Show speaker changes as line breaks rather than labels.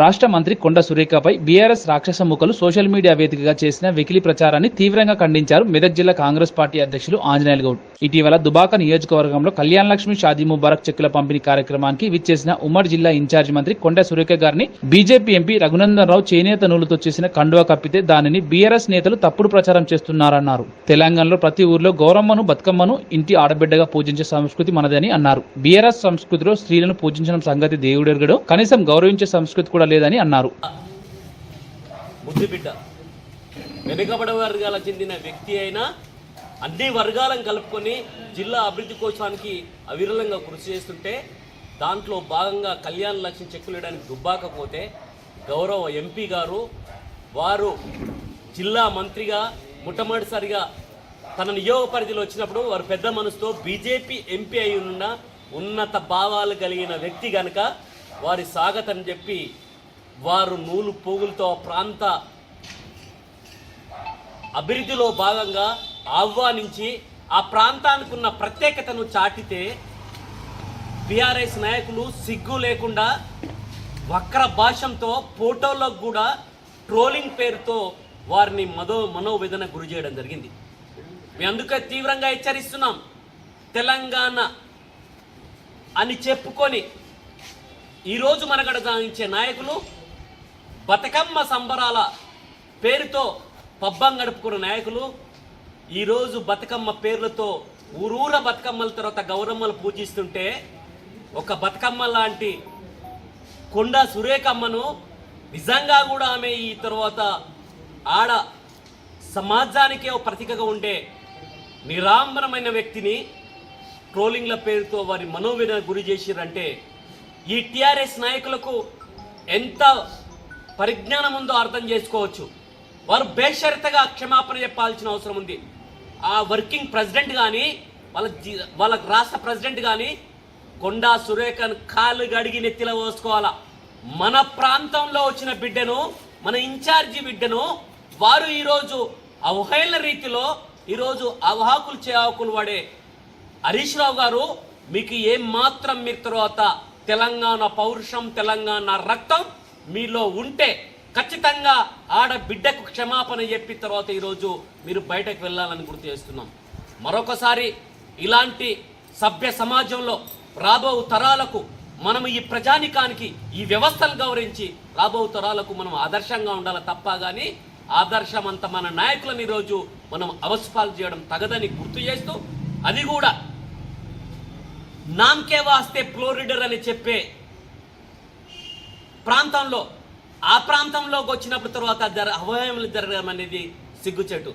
రాష్ట్ర మంత్రి కొండ సురేఖపై బీఆర్ఎస్ రాక్షస ముఖలు సోషల్ మీడియా వేదికగా చేసిన వెకిలి ప్రచారాన్ని తీవ్రంగా ఖండించారు మెదక్ జిల్లా కాంగ్రెస్ పార్టీ అధ్యక్షులు ఆంజనేయులు గౌడ్. ఇటీవల దుబాక నియోజకవర్గంలో కళ్యాణ లక్ష్మి షాదీ ముబారక్ చెక్కుల పంపిణీ కార్యక్రమానికి విచ్చేసిన ఉమ్మడి జిల్లా ఇన్ఛార్జి మంత్రి కొండ సురేఖ గారిని బీజేపీ ఎంపీ రఘునందన్ రావు చేనేత నూలుతో చేసిన కండువా కప్పితే దానిని బీఆర్ఎస్ నేతలు తప్పుడు ప్రచారం చేస్తున్నారన్నారు. తెలంగాణలో ప్రతి ఊర్లో గౌరమ్మను బతుకమ్మను ఇంటి ఆడబిడ్డగా పూజించే సంస్కృతి మనదని అన్నారు. బీఆర్ఎస్ సంస్కృతిలో స్త్రీలను పూజించడం సంగతి దేవుడెరగడం కనీసం గౌరవించే సంస్కృతి కూడా లేదని అన్నారు.
ముద్దుబిడ్డ వెనుకబడ వర్గాలకు చెందిన వ్యక్తి అయినా అన్ని వర్గాలను కలుపుకొని జిల్లా అభివృద్ధి కోశానికి అవిరళంగా కృషి చేస్తుంటే దాంట్లో భాగంగా కళ్యాణ లక్ష్యం చెక్కులేయడానికి దుబ్బాకపోతే గౌరవ ఎంపీ గారు వారు జిల్లా మంత్రిగా మొట్టమొదటిసారిగా తన నియోగ పరిధిలో వచ్చినప్పుడు వారు పెద్ద మనసుతో బీజేపీ ఎంపీ అయి ఉన్న ఉన్నత భావాలు కలిగిన వ్యక్తి గనక వారి స్వాగతం చెప్పి వారు నూలు పోగులతో ప్రాంత అభివృద్ధిలో భాగంగా ఆహ్వానించి ఆ ప్రాంతానికి ఉన్న ప్రత్యేకతను చాటితే బీఆర్ఎస్ నాయకులు సిగ్గు లేకుండా వక్ర భాషంతో ఫోటోలకు కూడా ట్రోలింగ్ పేరుతో వారిని మదో మనోవేదన గురి చేయడం జరిగింది. మేము అందుకే తీవ్రంగా హెచ్చరిస్తున్నాం. తెలంగాణ అని చెప్పుకొని ఈరోజు మనగడ సాగించే నాయకులు బతుకమ్మ సంబరాల పేరుతో పబ్బం గడుపుకున్న నాయకులు ఈరోజు బతుకమ్మ పేర్లతో ఊరూర బతుకమ్మల తర్వాత గౌరమ్మలు పూజిస్తుంటే ఒక బతుకమ్మ లాంటి కొండ సురేఖమ్మను నిజంగా కూడా ఆమె ఈ తర్వాత ఆడ సమాజానికే ఓ ప్రతీకగా ఉండే నిరాంబరమైన వ్యక్తిని ట్రోలింగ్ల పేరుతో వారి మనోవేదన గురి చేసిరంటే ఈ టీఆర్ఎస్ నాయకులకు ఎంత పరిజ్ఞానం ఉందో అర్థం చేసుకోవచ్చు. వారు బేషరతగా క్షమాపణ చెప్పాల్సిన అవసరం ఉంది. ఆ వర్కింగ్ ప్రెసిడెంట్ కానీ వాళ్ళ జీ వాళ్ళ రాష్ట్ర ప్రెసిడెంట్ కానీ కొండా సురేఖను కాలు గడిగి నెత్తిలో పోసుకోవాలా? మన ప్రాంతంలో వచ్చిన బిడ్డను మన ఇన్ఛార్జి బిడ్డను వారు ఈరోజు అవహేళన రీతిలో ఈరోజు అవహాకులు చేహాకులు వాడే హరీష్ రావు గారు మీకు ఏం మాత్రం మీరు తర్వాత తెలంగాణ పౌరుషం తెలంగాణ రక్తం మీలో ఉంటే ఖచ్చితంగా ఆడబిడ్డకు క్షమాపణ చెప్పి తర్వాత ఈరోజు మీరు బయటకు వెళ్ళాలని గుర్తు చేస్తున్నాం. మరొకసారి ఇలాంటి సభ్య సమాజంలో రాబో తరాలకు మనం ఈ ప్రజానికానికి ఈ వ్యవస్థను గౌరవించి రాబో తరాలకు మనం ఆదర్శంగా ఉండాలి తప్ప కానీ ఆదర్శమంత మన నాయకులను ఈరోజు మనం అవస్పాలు చేయడం తగదని గుర్తు చేస్తూ అది కూడా నామ్కే వాస్తే ఫ్లోరిడర్ అని చెప్పే ప్రాంతంలో ఆ ప్రాంతంలోకి వచ్చినప్పుడు తర్వాత జర అవయములు జరగడం అనేది సిగ్గుచేటు.